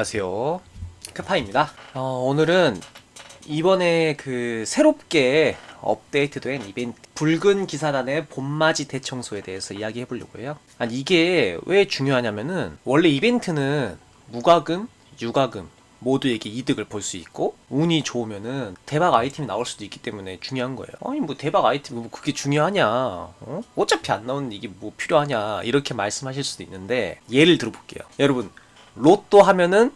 안녕하세요. 크파입니다. 어, 오늘은 이번에 그 새롭게 업데이트된 이벤트 붉은 기사단의 봄맞이 대청소에 대해서 이야기해 보려고 해요. 아니 이게 왜 중요하냐면은 원래 이벤트는 무과금, 유과금 모두에게 이득을 볼 수 있고 운이 좋으면은 대박 아이템이 나올 수도 있기 때문에 중요한 거예요. 아니 뭐 대박 아이템 뭐 그게 중요하냐? 어? 어차피 안 나오는데 이게 뭐 필요하냐? 이렇게 말씀하실 수도 있는데 예를 들어볼게요. 여러분 로또 하면은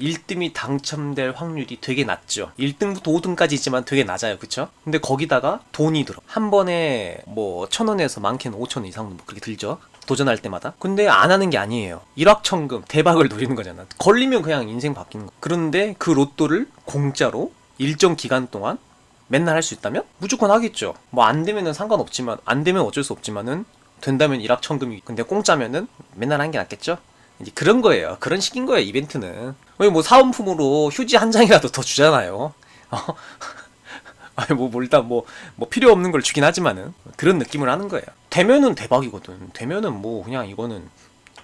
1등이 당첨될 확률이 되게 낮죠. 1등부터 5등까지 있지만 되게 낮아요. 그쵸? 근데 거기다가 돈이 들어. 한 번에 뭐, 천 원에서 많게는 5천 원 이상 뭐 그렇게 들죠. 도전할 때마다. 근데 안 하는 게 아니에요. 일확천금, 대박을 노리는 거잖아. 걸리면 그냥 인생 바뀌는 거. 그런데 그 로또를 공짜로 일정 기간 동안 맨날 할 수 있다면? 무조건 하겠죠. 뭐 안 되면은 상관없지만, 안 되면 어쩔 수 없지만은, 된다면 일확천금이, 근데 공짜면은 맨날 하는 게 낫겠죠? 이제 그런 거예요. 그런 식인 거예요, 이벤트는. 왜 뭐 사은품으로 휴지 한 장이라도 더 주잖아요. 어? 아니 뭐, 뭐 일단 뭐, 뭐 필요 없는 걸 주긴 하지만은 그런 느낌을 하는 거예요. 되면은 대박이거든. 되면은 뭐 그냥 이거는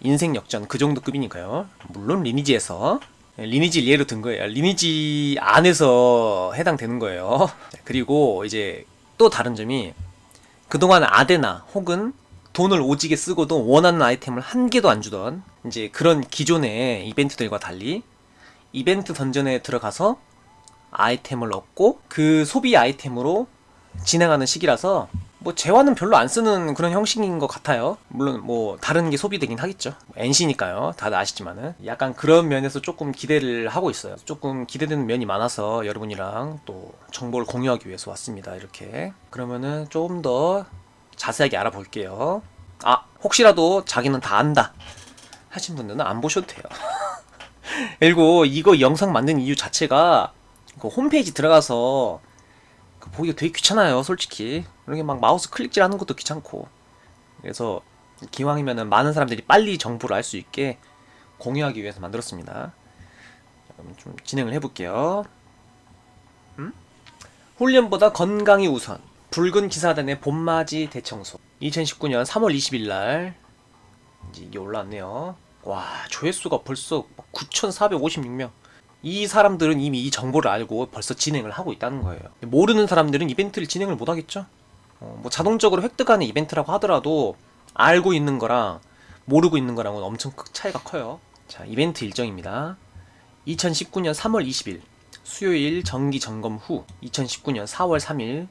인생 역전 그 정도 급이니까요. 물론 리니지에서 리니지 예로 든 거예요. 리니지 안에서 해당되는 거예요. 그리고 이제 또 다른 점이 그동안 아데나 혹은 돈을 오지게 쓰고도 원하는 아이템을 한 개도 안 주던 이제 그런 기존의 이벤트들과 달리 이벤트 던전에 들어가서 아이템을 얻고 그 소비 아이템으로 진행하는 시기라서 뭐 재화는 별로 안 쓰는 그런 형식인 것 같아요. 물론 뭐 다른 게 소비되긴 하겠죠. NC니까요. 다들 아시지만은 약간 그런 면에서 조금 기대를 하고 있어요. 조금 기대되는 면이 많아서 여러분이랑 또 정보를 공유하기 위해서 왔습니다. 이렇게 그러면은 조금 더 자세하게 알아볼게요. 아 혹시라도 자기는 다 안다 하신 분들은 안 보셔도 돼요. 그리고 이거 영상 만든 이유 자체가 그 홈페이지 들어가서 그 보기가 되게 귀찮아요, 솔직히. 이렇게 막 마우스 클릭질 하는 것도 귀찮고. 그래서 기왕이면은 많은 사람들이 빨리 정보를 알 수 있게 공유하기 위해서 만들었습니다. 좀 진행을 해볼게요. 음? 훈련보다 건강이 우선. 붉은 기사단의 봄맞이 대청소. 2019년 3월 20일 날 이제 이게 올라왔네요. 와, 조회수가 벌써 9,456명. 이 사람들은 이미 이 정보를 알고 벌써 진행을 하고 있다는 거예요. 모르는 사람들은 이벤트를 진행을 못 하겠죠? 어, 뭐 자동적으로 획득하는 이벤트라고 하더라도 알고 있는 거랑 모르고 있는 거랑은 엄청 큰 차이가 커요. 자, 이벤트 일정입니다. 2019년 3월 20일 수요일 정기 점검 후 2019년 4월 3일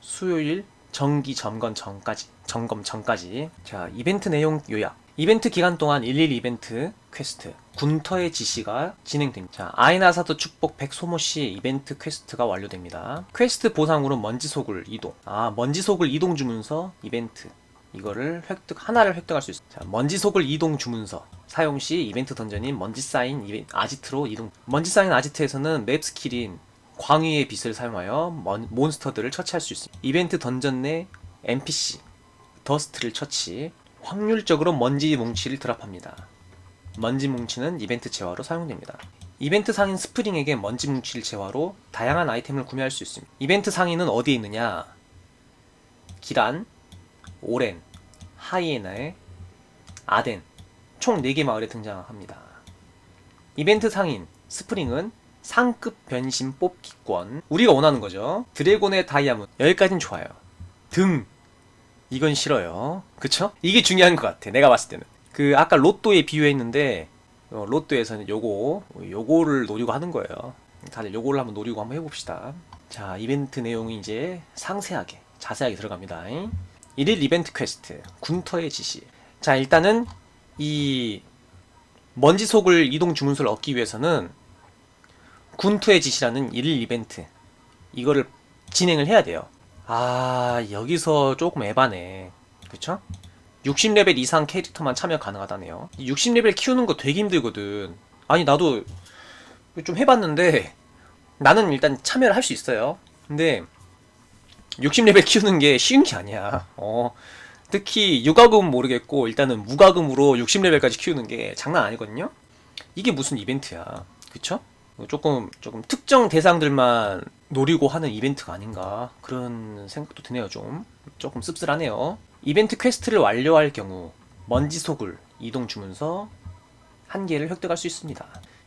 수요일 정기 점검 전까지 점검 전까지 자 이벤트 내용 요약 이벤트 기간 동안 11 이벤트 퀘스트 군터의 지시가 진행됩니다. 자, 아이나사드 축복 백소모시 이벤트 퀘스트가 완료됩니다. 퀘스트 보상으로 먼지 속을 이동. 아, 먼지 속을 이동 주문서 이벤트. 이거를 획득 하나를 획득할 수 있어요. 자, 먼지 속을 이동 주문서 사용 시 이벤트 던전인 먼지 쌓인 이벤- 아지트로 이동. 먼지 쌓인 아지트에서는 맵 스킬인 광위의 빛을 사용하여 먼- 몬스터들을 처치할 수 있습니다. 이벤트 던전 내 NPC 더스트를 처치. 확률적으로 먼지 뭉치를 드랍합니다. 먼지 뭉치는 이벤트 재화로 사용됩니다. 이벤트 상인 스프링에게 먼지 뭉치를 재화로 다양한 아이템을 구매할 수 있습니다. 이벤트 상인은 어디에 있느냐? 기란, 오렌, 하이에나의 아덴 총 4개 마을에 등장합니다. 이벤트 상인 스프링은 상급 변신 뽑기권 우리가 원하는 거죠. 드래곤의 다이아몬드 여기까진 좋아요. 등 이건 싫어요. 그쵸? 이게 중요한 것 같아. 내가 봤을 때는. 그 아까 로또에 비유했는데 어, 로또에서는 요거 요거를 노리고 하는 거예요. 다들 요거를 한번 노리고 한번 해봅시다. 자 이벤트 내용이 이제 상세하게 자세하게 들어갑니다. 1일 이벤트 퀘스트 군터의 지시. 자 일단은 이 먼지 속을 이동 주문서를 얻기 위해서는 군투의 지시라는 1일 이벤트 이거를 진행을 해야 돼요. 아 여기서 조금 에바네. 그쵸? 60레벨 이상 캐릭터만 참여 가능하다네요. 60레벨 키우는 거 되게 힘들거든. 아니 나도 좀 해봤는데 나는 일단 참여를 할 수 있어요. 근데 60레벨 키우는 게 쉬운 게 아니야. 어. 특히 유가금은 모르겠고 일단은 무가금으로 60레벨까지 키우는 게 장난 아니거든요. 이게 무슨 이벤트야. 그쵸? 조금 조금 특정 대상들만 노리고 하는 이벤트가 아닌가 그런 생각도 드네요 좀 조금 씁쓸하네요 이벤트 퀘스트를 완료할 경우 먼지 속을 이동 주문서 한 개를 획득할 수 있습니다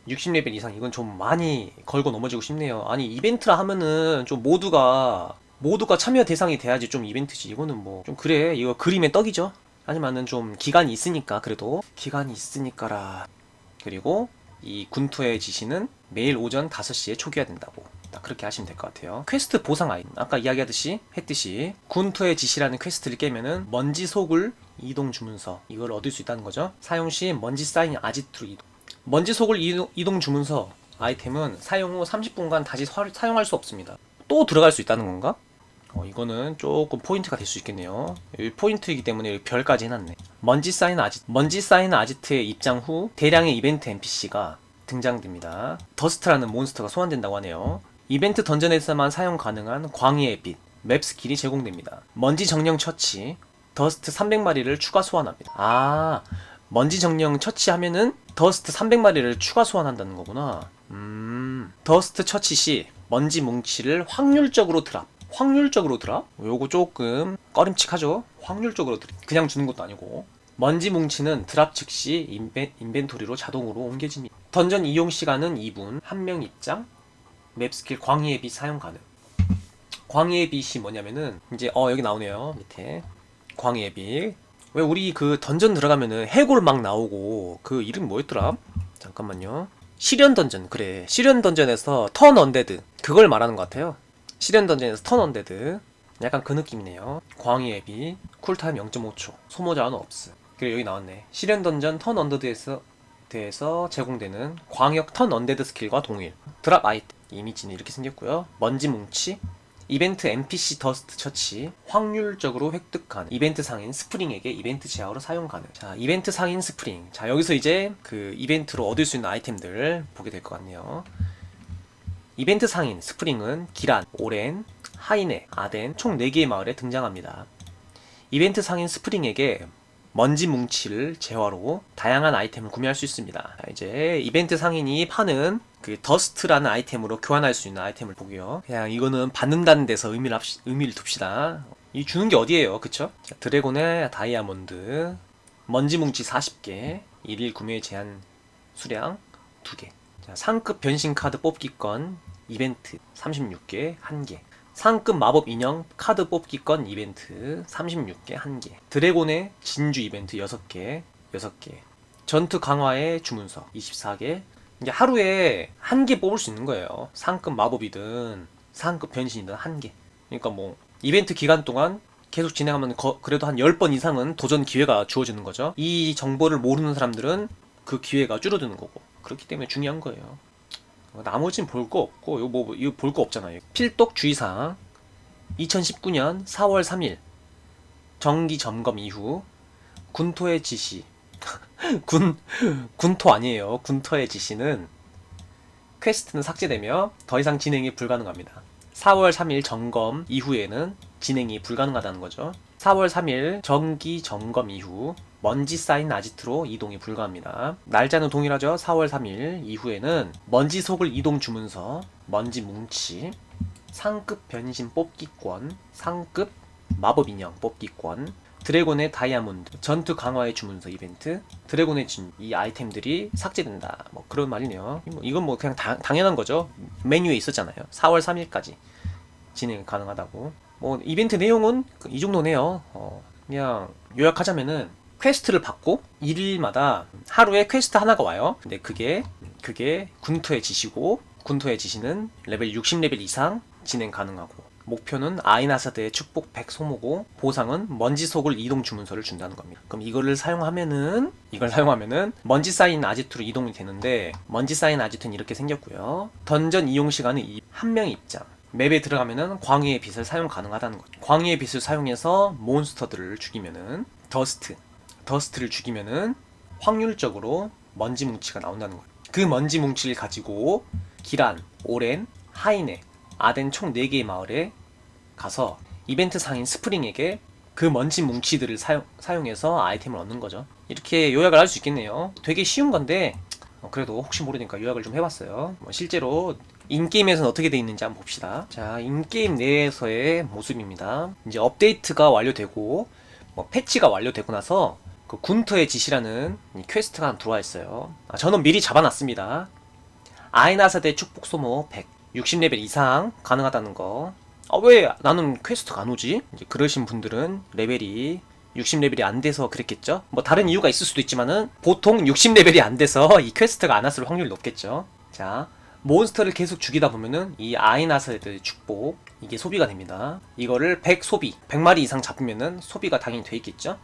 60레벨 이상 이건 좀 많이 걸고 넘어지고 싶네요. 아니 이벤트라 하면은 좀 모두가 모두가 참여 대상이 돼야지 좀 이벤트지. 이거는 뭐 좀 그래. 이거 그림의 떡이죠. 하지만은 좀 기간이 있으니까 그래도 기간이 있으니까라. 그리고 이 군투의 지시는 매일 오전 5시에 초기화 된다고. 딱 그렇게 하시면 될 것 같아요. 퀘스트 보상 아이템. 아까 이야기하듯이 했듯이 군투의 지시라는 퀘스트를 깨면은 먼지 속을 이동 주문서 이걸 얻을 수 있다는 거죠. 사용 시 먼지 쌓인 아지트로 이동. 먼지 속을 이동, 이동 주문서 아이템은 사용 후 30분간 다시 사- 사용할 수 없습니다. 또 들어갈 수 있다는 건가? 어, 이거는 조금 포인트가 될 수 있겠네요. 포인트이기 때문에 별까지 해놨네. 먼지 쌓인 아지 먼지 쌓인 아지트의 입장 후 대량의 이벤트 NPC가 등장됩니다. 더스트라는 몬스터가 소환된다고 하네요. 이벤트 던전에서만 사용 가능한 광희의 빛, 맵 스킬이 제공됩니다. 먼지 정령 처치, 더스트 300마리를 추가 소환합니다. 아, 먼지 정령 처치하면은 더스트 300마리를 추가 소환한다는 거구나. 음, 더스트 처치 시 먼지 뭉치를 확률적으로 드랍. 확률적으로 드랍? 요거 조금 꺼림칙하죠? 확률적으로 드랍. 그냥 주는 것도 아니고. 먼지 뭉치는 드랍 즉시 인벤, 인벤토리로 자동으로 옮겨집니다. 던전 이용 시간은 2분, 한 명 입장, 맵 스킬 광희의 빛 사용 가능. 광희의 빛이 뭐냐면은 이제 어 여기 나오네요 밑에 광희의 빛. 왜 우리 그 던전 들어가면은 해골 막 나오고 그 이름 뭐였더라? 잠깐만요. 시련 던전 그래 시련 던전에서 턴 언데드 그걸 말하는 것 같아요. 시련 던전에서 턴 언데드. 약간 그 느낌이네요. 광희의 빛 쿨타임 0.5초. 소모 자원은 없음. 그리고 여기 나왔네. 시련 던전 턴 언데드에서 대해서 제공되는 광역 턴 언데드 스킬과 동일. 드랍 아이템. 이미지는 이렇게 생겼고요. 먼지 뭉치. 이벤트 NPC 더스트 처치. 확률적으로 획득 가능 이벤트 상인 스프링에게 이벤트 제어로 사용 가능. 자 이벤트 상인 스프링. 자 여기서 이제 그 이벤트로 얻을 수 있는 아이템들 보게 될 것 같네요 이벤트 상인 스프링은 기란, 오렌, 하이네, 아덴 총 4개의 마을에 등장합니다 이벤트 상인 스프링에게 먼지 뭉치를 재화로 다양한 아이템을 구매할 수 있습니다. 자, 이제 이벤트 상인이 파는 그 더스트라는 아이템으로 교환할 수 있는 아이템을 보고요. 그냥 이거는 받는다는 데서 의미를, 합시, 의미를 둡시다. 이 주는 게 어디예요, 그쵸? 자, 드래곤의 다이아몬드, 먼지 뭉치 40개, 1일 구매 제한 수량 2개. 자, 상급 변신 카드 뽑기권 이벤트 36개 1개. 상급 마법 인형 카드 뽑기권 이벤트 36개 1개. 드래곤의 진주 이벤트 6개 6개. 전투 강화의 주문서 24개. 이게 하루에 한 개 뽑을 수 있는 거예요. 상급 마법이든 상급 변신이든 한개. 그러니까 뭐 이벤트 기간 동안 계속 진행하면 거- 그래도 한 10번 이상은 도전 기회가 주어지는 거죠. 이 정보를 모르는 사람들은 그 기회가 줄어드는 거고 그렇기 때문에 중요한 거예요 나머진 볼 거 없고 이거 뭐 이거 볼 거 없잖아요. 필독 주의사항 2019년 4월 3일 정기 점검 이후 군토의 지시 군 군토 아니에요. 군토의 지시는 퀘스트는 삭제되며 더 이상 진행이 불가능합니다. 4월 3일 점검 이후에는 진행이 불가능하다는 거죠. 4월 3일 정기 점검 이후 먼지 쌓인 아지트로 이동이 불가합니다. 날짜는 동일하죠. 4월 3일 이후에는 먼지 속을 이동 주문서, 먼지 뭉치, 상급 변신 뽑기권, 상급 마법 인형 뽑기권, 드래곤의 다이아몬드, 전투 강화의 주문서 이벤트, 드래곤의 진, 이 아이템들이 삭제된다. 뭐 그런 말이네요. 뭐 이건 뭐 그냥 당, 당연한 거죠. 메뉴에 있었잖아요. 4월 3일까지 진행 가능하다고. 뭐 이벤트 내용은 그이 정도네요. 어, 그냥 요약하자면은 퀘스트를 받고 일일마다 하루에 퀘스트 하나가 와요. 근데 그게 그게 군토의 지시고 군토의 지시는 레벨 60레벨 이상 진행 가능하고 목표는 아이나사드의 축복 100 소모고 보상은 먼지 속을 이동 주문서를 준다는 겁니다. 그럼 이거를 사용하면은 이걸 사용하면은 먼지 쌓인 아지트로 이동이 되는데 먼지 쌓인 아지트는 이렇게 생겼고요. 던전 이용 시간은 이- 한명 입장. 맵에 들어가면은 광희의 빛을 사용 가능하다는 거죠. 광희의 빛을 사용해서 몬스터들을 죽이면은 더스트, 더스트를 죽이면은 확률적으로 먼지 뭉치가 나온다는 거예요. 그 먼지 뭉치를 가지고 기란, 오렌, 하이네, 아덴 총 4개의 마을에 가서 이벤트 상인 스프링에게 그 먼지 뭉치들을 사용, 사용해서 아이템을 얻는 거죠. 이렇게 요약을 할 수 있겠네요. 되게 쉬운 건데 어, 그래도 혹시 모르니까 요약을 좀 해봤어요. 뭐 실제로 인게임에서는 어떻게 돼 있는지 한번 봅시다. 자, 인게임 내에서의 모습입니다. 이제 업데이트가 완료되고 뭐 패치가 완료되고 나서 그 군터의 지시라는 이 퀘스트가 하나 들어와 있어요. 아, 저는 미리 잡아놨습니다. 아이나사대 축복 소모 100 60레벨 이상 가능하다는 거. 아, 왜 나는 퀘스트가 안 오지? 이제 그러신 분들은 레벨이 60레벨이 안 돼서 그랬겠죠? 뭐 다른 이유가 있을 수도 있지만은 보통 60레벨이 안 돼서 이 퀘스트가 안 왔을 확률이 높겠죠. 자, 몬스터를 계속 죽이다 보면은 이 아이나사드 축복 이게 소비가 됩니다. 이거를 100 소비, 100마리 이상 잡으면은 소비가 당연히 돼 있겠죠?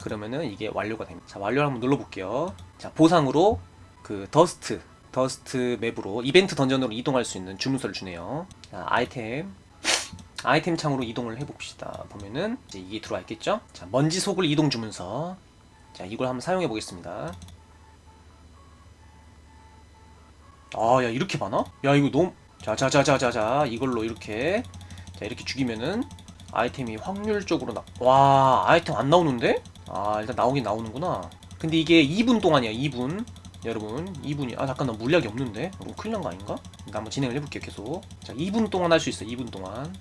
그러면은 이게 완료가 됩니다. 자, 완료를 한번 눌러 볼게요. 자, 보상으로 그 더스트, 더스트 맵으로 이벤트 던전으로 이동할 수 있는 주문서를 주네요. 자, 아이템, 아이템 창으로 이동을 해 봅시다. 보면은 이제 이게 들어와 있겠죠? 자, 먼지 속을 이동 주문서. 자, 이걸 한번 사용해 보겠습니다. 아, 야, 이렇게 많아? 야, 이거 너무. 자, 자, 자, 자, 자, 자, 이걸로 이렇게. 자, 이렇게 죽이면은 아이템이 확률적으로 나. 와, 아이템 안 나오는데? 아, 일단 나오긴 나오는구나. 근데 이게 2분 동안이야, 2분. 여러분, 2분이. 아, 잠깐, 나 물약이 없는데? 너무 큰일 난 거 아닌가? 일단 한번 진행을 해볼게요, 계속. 자, 2분 동안 할 수 있어, 2분 동안.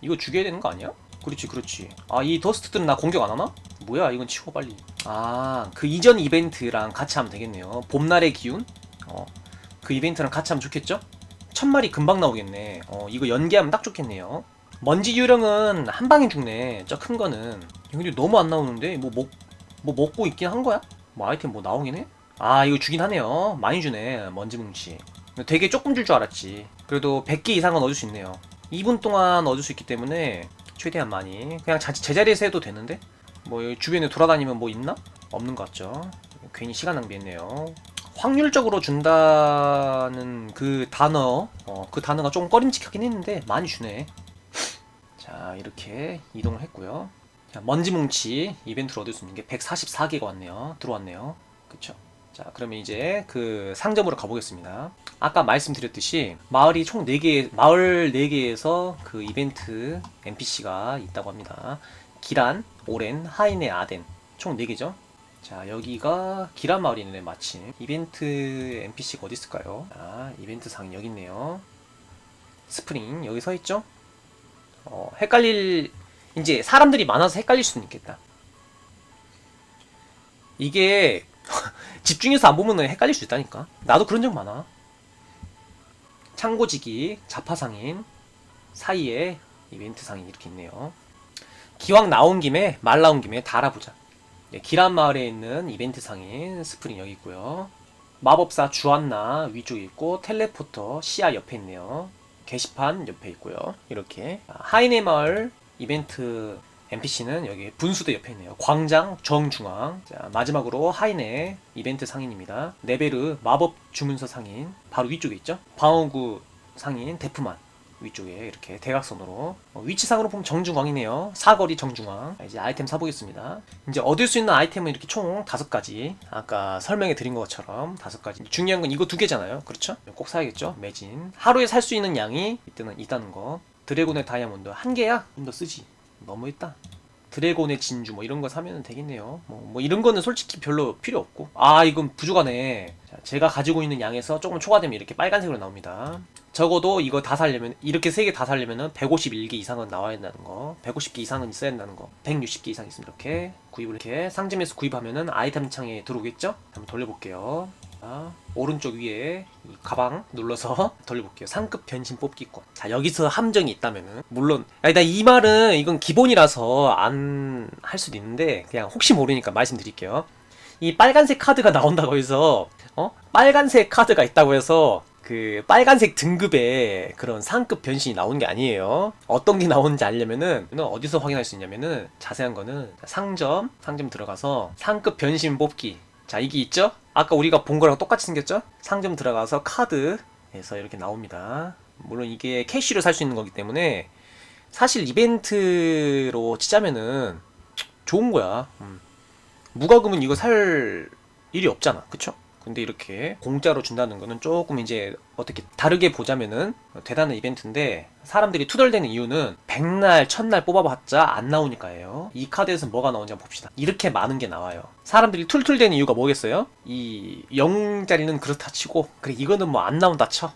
이거 죽여야 되는 거 아니야? 그렇지, 그렇지. 아, 이 더스트들은 나 공격 안 하나? 뭐야, 이건 치워, 빨리. 아, 그 이전 이벤트랑 같이 하면 되겠네요. 봄날의 기운? 어, 그 이벤트랑 같이 하면 좋겠죠? 천 마리 금방 나오겠네. 어, 이거 연계하면 딱 좋겠네요. 먼지 유령은 한 방에 죽네. 저 큰 거는. 근데 너무 안 나오는데? 뭐, 먹, 뭐 먹고 있긴 한 거야? 뭐 아이템 뭐 나오긴 해? 아, 이거 주긴 하네요. 많이 주네. 먼지 뭉치. 되게 조금 줄 줄 알았지. 그래도 100개 이상은 얻을 수 있네요. 2분 동안 얻을 수 있기 때문에 최대한 많이. 그냥 자, 제자리에서 해도 되는데? 뭐 주변에 돌아다니면 뭐 있나? 없는 것 같죠. 괜히 시간 낭비했네요. 확률적으로 준다는 그 단어, 어, 그 단어가 조금 꺼림칙하긴 했는데 많이 주네. 자, 이렇게 이동을 했고요. 자, 먼지 뭉치 이벤트를 얻을 수 있는 게 144개가 왔네요. 들어왔네요. 그쵸? 자, 그러면 이제 그 상점으로 가보겠습니다. 아까 말씀드렸듯이 마을이 총 4개, 마을 4개에서 그 이벤트 NPC가 있다고 합니다. 기란, 오렌, 하이네, 아덴. 총 4개죠. 자, 여기가 기란 마을이네, 마침. 이벤트 NPC가 어디 있을까요? 자, 이벤트 상이 여기 있네요. 스프링, 여기 서 있죠? 어, 헷갈릴, 이제 사람들이 많아서 헷갈릴 수는 있겠다. 이게 집중해서 안 보면 헷갈릴 수 있다니까. 나도 그런 적 많아. 창고지기, 자파상인 사이에 이벤트 상이 이렇게 있네요. 기왕 나온 김에 말 나온 김에 다 알아보자. 네, 기란 마을에 있는 이벤트 상인 스프링 여기 있고요. 마법사 주안나 위쪽에 있고 텔레포터 시야 옆에 있네요. 게시판 옆에 있고요. 이렇게 아, 하이네 마을 이벤트 NPC는 여기 분수대 옆에 있네요. 광장 정중앙. 자, 마지막으로 하이네 이벤트 상인입니다. 네베르 마법 주문서 상인 바로 위쪽에 있죠. 방어구 상인 데프만 위쪽에 이렇게 대각선으로 어, 위치상으로 보면 정중앙이네요. 사거리 정중앙. 자, 이제 아이템 사보겠습니다. 이제 얻을 수 있는 아이템은 이렇게 총 다섯 가지. 아까 설명해 드린 것처럼 다섯 가지. 중요한 건 이거 두 개잖아요. 그렇죠? 꼭 사야겠죠. 매진. 하루에 살 수 있는 양이 이때는 있다는 거. 드래곤의 다이아몬드 한 개야? 좀 더 쓰지. 너무했다. 드래곤의 진주 뭐 이런 거 사면 되겠네요. 뭐, 뭐 이런 거는 솔직히 별로 필요 없고. 아 이건 부족하네. 자, 제가 가지고 있는 양에서 조금 초과되면 이렇게 빨간색으로 나옵니다. 적어도 이거 다 살려면 이렇게 세 개 다 살려면은 151개 이상은 나와야 된다는 거. 150개 이상은 있어야 된다는 거. 160개 이상 있으면 이렇게 구입을 이렇게 상점에서 구입하면은 아이템 창에 들어오겠죠? 한번 돌려볼게요. 자, 오른쪽 위에 이 가방 눌러서 돌려볼게요. 상급 변신 뽑기권. 자, 여기서 함정이 있다면은, 물론, 아니, 나이 말은 이건 기본이라서 안 할 수도 있는데, 그냥 혹시 모르니까 말씀드릴게요. 이 빨간색 카드가 나온다고 해서, 어? 빨간색 카드가 있다고 해서, 그 빨간색 등급의 그런 상급 변신이 나온 게 아니에요. 어떤 게 나오는지 알려면은 어디서 확인할 수 있냐면은 자세한 거는 상점 상점 들어가서 상급 변신 뽑기 자 이게 있죠? 아까 우리가 본 거랑 똑같이 생겼죠? 상점 들어가서 카드에서 이렇게 나옵니다. 물론 이게 캐시로 살 수 있는 거기 때문에 사실 이벤트로 치자면은 좋은 거야. 음. 무과금은 이거 살 일이 없잖아. 그쵸? 근데 이렇게 공짜로 준다는 거는 조금 이제 어떻게 다르게 보자면은 대단한 이벤트인데 사람들이 투덜대는 이유는 백날 첫날 뽑아봤자 안 나오니까예요. 이 카드에서 뭐가 한번 봅시다. 이렇게 많은 게 나와요. 사람들이 툴툴대는 이유가 뭐겠어요? 이 0짜리는 그렇다 치고 그래 이거는 뭐 안 나온다 쳐.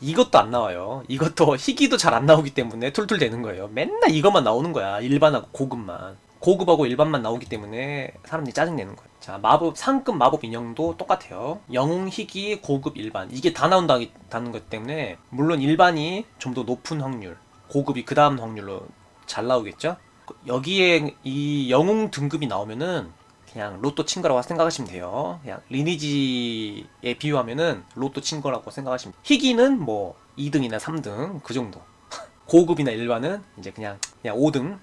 이것도 안 나와요. 이것도 희귀도 잘 안 나오기 때문에 툴툴대는 거예요. 맨날 이것만 나오는 거야. 일반하고 고급만. 고급하고 일반만 나오기 때문에 사람들이 짜증내는 거예요. 자, 마법, 상급 마법 인형도 똑같아요. 영웅, 희귀, 고급, 일반. 이게 다 나온다는 것 때문에, 물론 일반이 좀 더 높은 확률, 고급이 그 다음 확률로 잘 나오겠죠? 여기에 이 영웅 등급이 나오면은, 그냥 로또 친 거라고 생각하시면 돼요. 그냥 리니지에 비유하면은 로또 친 거라고 생각하시면 돼요. 희귀는 뭐 2등이나 3등 그 정도. 고급이나 일반은 이제 그냥 그냥 5등,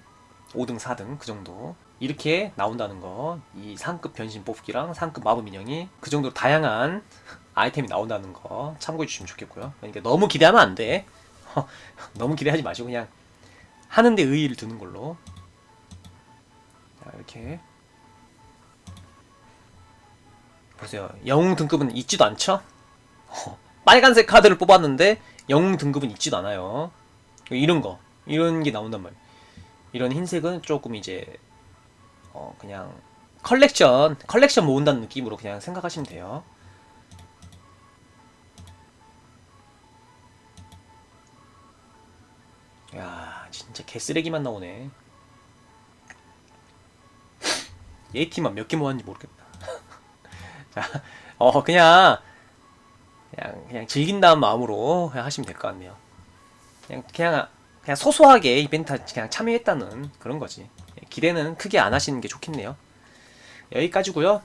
5등, 4등 그 정도. 이렇게 나온다는 거. 이 상급 변신 뽑기랑 상급 마법 인형이 그 정도로 다양한 아이템이 나온다는 거 참고해 주시면 좋겠고요. 그러니까 너무 기대하면 안 돼. 너무 기대하지 마시고 그냥 하는데 의의를 두는 걸로. 자, 이렇게 보세요. 영웅 등급은 있지도 않죠? 어, 빨간색 카드를 뽑았는데 영웅 등급은 있지도 않아요. 이런 거, 이런 게 나온단 말이에요. 이런 흰색은 조금 이제 어 그냥 컬렉션, 컬렉션 모은다는 느낌으로 그냥 생각하시면 돼요. 야, 진짜 개쓰레기만 나오네. 얘 팀만 몇 개 모았는지 모르겠다. 자, 어 그냥 그냥 그냥 즐긴다는 마음으로 그냥 하시면 될 것 같네요. 그냥 그냥 그냥 소소하게 이벤트 그냥 참여했다는 그런 거지. 기대는 크게 안 하시는 게 좋겠네요. 여기까지고요.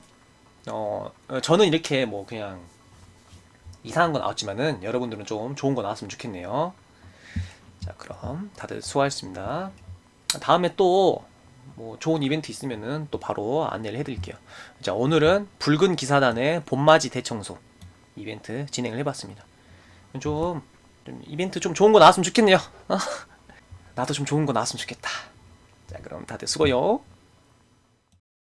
어 어, 저는 이렇게 뭐 그냥 이상한 거 나왔지만은 여러분들은 좀 좋은 거 나왔으면 좋겠네요. 자 그럼 다들 수고하셨습니다. 다음에 또 뭐 좋은 이벤트 있으면은 또 바로 안내를 해드릴게요. 자 오늘은 붉은 기사단의 봄맞이 대청소 이벤트 진행을 해봤습니다. 좀, 좀 이벤트 좀 좋은 거 나왔으면 좋겠네요. 나도 좀 좋은 거 나왔으면 좋겠다. 자 그럼 다들 수고요.